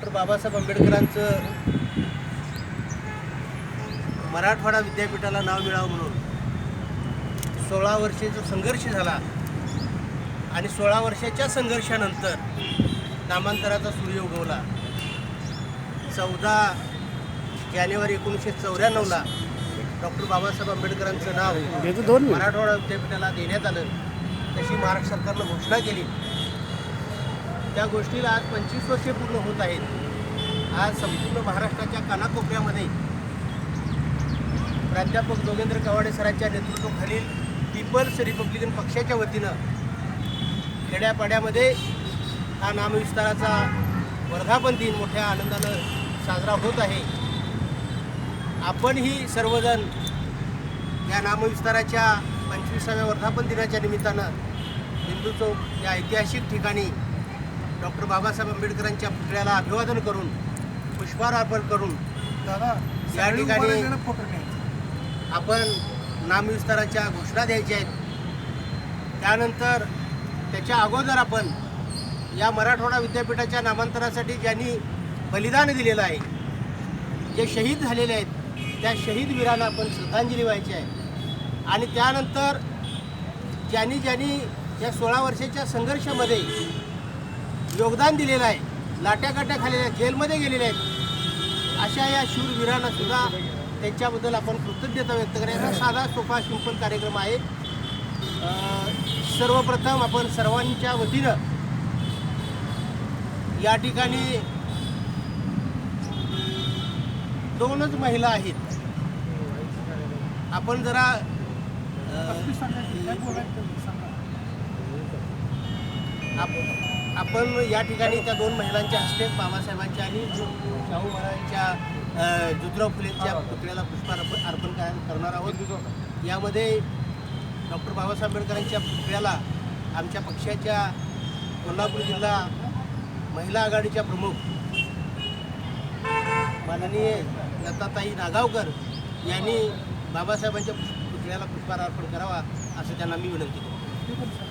Doctor Babasaheb आंबेडकरांचं Marathwada विद्यापीठाला नाव मिळावं म्हणून सोळा वर्षाचा संघर्ष झाला. आणि सोळा वर्षाच्या संघर्षानंतर नामांतराचा सूर्य उगवला. चौदा जानेवारी एकोणीसशे चौऱ्याण्णवला डॉक्टर बाबासाहेब आंबेडकरांचं नाव मराठवाडा विद्यापीठाला देण्यात आलं. तशी महाराष्ट्र सरकारनं घोषणा केली. त्या गोष्टीला आज पंचवीस वर्षे पूर्ण होत आहेत. आज संपूर्ण महाराष्ट्राच्या कानाकोपऱ्यामध्ये प्राध्यापक जोगेंद्र कवाडे सरांच्या नेतृत्वाखालील पीपल्स रिपब्लिकन पक्षाच्या वतीनं खेड्यापाड्यामध्ये हा नामविस्ताराचा वर्धापन दिन मोठ्या आनंदानं साजरा होत आहे. आपणही सर्वजण या नामविस्ताराच्या पंचवीसाव्या वर्धापन दिनाच्या निमित्तानं हिंदू चौक या ऐतिहासिक ठिकाणी डॉक्टर बाबासाहेब आंबेडकरांच्या पुतळ्याला अभिवादन करून पुष्पहार अर्पण करून या ठिकाणी आपण नामविस्ताराच्या घोषणा द्यायच्या आहेत. त्यानंतर त्याच्या अगोदर आपण या मराठवाडा विद्यापीठाच्या नामांतरासाठी ज्यांनी बलिदान दिलेलं आहे जे शहीद झालेले आहेत त्या शहीद वीरांना आपण श्रद्धांजली व्हायची आहे. आणि त्यानंतर ज्यांनी ज्यांनी या सोळा वर्षाच्या संघर्षामध्ये योगदान दिलेलं आहे. लाट्याकाट्या खालेल्या आहेत, जेलमध्ये गेलेले आहेत. अशा या शूरवीरांना सुद्धा त्यांच्याबद्दल आपण कृतज्ञता व्यक्त करायचा साधा सोपा सिंपल कार्यक्रम आहे. सर्वप्रथम आपण सर्वांच्या वतीनं या ठिकाणी दोनच महिला आहेत. आपण जरा अं, आप- आपण या ठिकाणी त्या दोन महिलांच्या हस्ते बाबासाहेबांच्या आणि शाहू महाराजांच्या अ, ज्योतिराव फुलेंच्या पुतळ्याला पुष्प अर्पण करणार आहोत? यामध्ये डॉक्टर बाबासाहेब आंबेडकरांच्या पुतळ्याला आमच्या पक्षाच्या कोल्हापूर जिल्हा महिला आघाडीच्या प्रमुख माननीय लताताई नागावकर यांनी बाबासाहेबांच्या पुतळ्याला पुष्पहार अर्पण करावा असं त्यांना मी विनंती करतो.